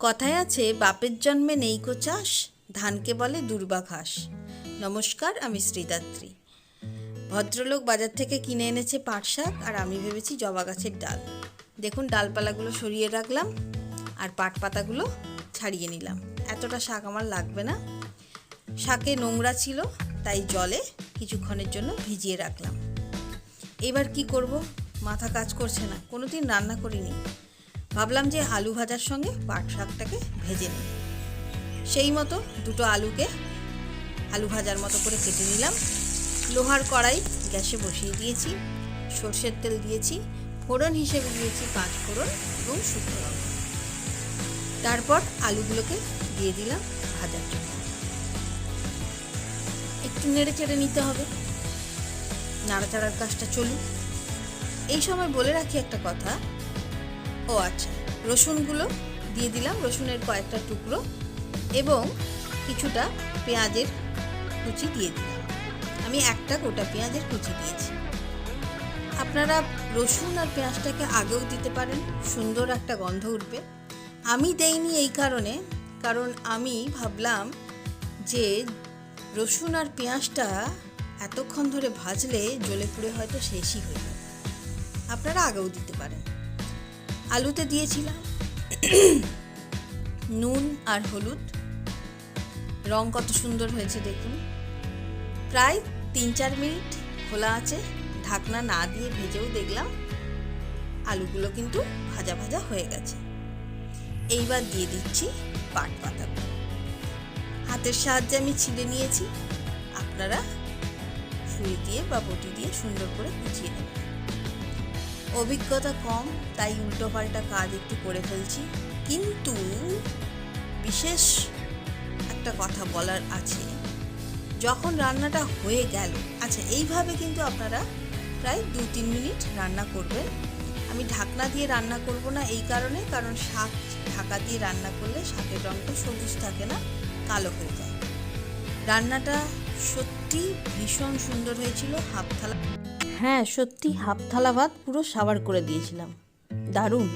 কথায় আছে, বাপের জন্মে নেই চাষ, ধানকে বলে দুর্বা ঘাস। নমস্কার, আমি শ্রীদাত্রী। ভদ্রলোক বাজার থেকে কিনে এনেছে পাট শাক আর আমি ভেবেছি জবা গাছের ডাল। দেখুন, ডালপালাগুলো সরিয়ে রাখলাম আর পাট পাতাগুলো ছাড়িয়ে নিলাম। এতটা শাক আমার লাগবে না। শাকে নোংরা ছিল, তাই জলে কিছুক্ষণের জন্য ভিজিয়ে রাখলাম। এবার কি করব? মাথা কাজ করছে না। কোনোদিন রান্না করিনি। ভাবলাম যে আলু ভাজার সঙ্গে পাট শাকটাকে ভেজে নিই। সেই মতো দুটো আলুকে আলু ভাজার মতো করে কেটে নিলাম। লোহার কড়াই গ্যাসে বসিয়ে দিয়েছি, সর্ষের তেল দিয়েছি, ফোড়ন হিসেবে দিয়েছি পাঁচ ফোড়ন এবং শুকনো লঙ্কা। তারপর আলুগুলোকে দিয়ে দিলাম ভাজার জন্য। একটু নেড়ে চেড়ে নিতে হবে। নাড়াচাড়ার কাজটা চলুক। এই সময় বলে রাখি একটা কথা ও আচ্ছা রসুনগুলো দিয়ে দিলাম, রসুনের কয়েকটা টুকরো এবং কিছুটা পেঁয়াজের কুচি দিয়ে দিলাম। আমি একটা গোটা পেঁয়াজের কুচি দিয়েছি। আপনারা রসুন আর পেঁয়াজটাকে আগেও দিতে পারেন, সুন্দর একটা গন্ধ উঠবে। আমি দেইনি এই কারণে, কারণ আমি ভাবলাম যে রসুন আর পেঁয়াজটা এতক্ষণ ধরে ভাজলে জ্বলে পুড়ে হয়তো শেষই হয়ে যাবে। আপনারা আগেও দিতে পারেন। আলুতে দিয়েছিলাম। নুন আর হলুদ। রং কত সুন্দর হয়েছে দেখুন। প্রায় তিন চার মিনিট খোলা আছে। ঢাকনা না দিয়ে ভেজেও দেখলাম আলুগুলো কিন্তু ভাজা ভাজা হয়ে গেছে। এইবার দিয়ে দিচ্ছি পাট পাতাগুলো। হাতের সাহায্যে আমি ছিলে নিয়েছি। আপনারা ছুরি দিয়ে বা বটি দিয়ে সুন্দর করে কুচিয়ে নেবেন। অভিজ্ঞতা কম, তাই উল্টো পাল্টা কাজ একটু করে ফেলছি। কিন্তু বিশেষ একটা কথা বলার আছে। যখন রান্নাটা হয়ে গেল আচ্ছা এইভাবে কিন্তু আপনারা প্রায় দু তিন মিনিট রান্না করবেন। আমি ঢাকনা দিয়ে রান্না করব না এই কারণে, কারণ শাক ঢাকা দিয়ে রান্না করলে শাকের রঙটা সবুজ থাকে না, কালো হয়ে যায়। রান্নাটা সত্যি ভীষণ সুন্দর হয়েছিল, হাফ থালা হ্যাঁ সত্যি হাফ থালা ভাত পুরো সাবার করে দিয়েছিলাম। দারুণ।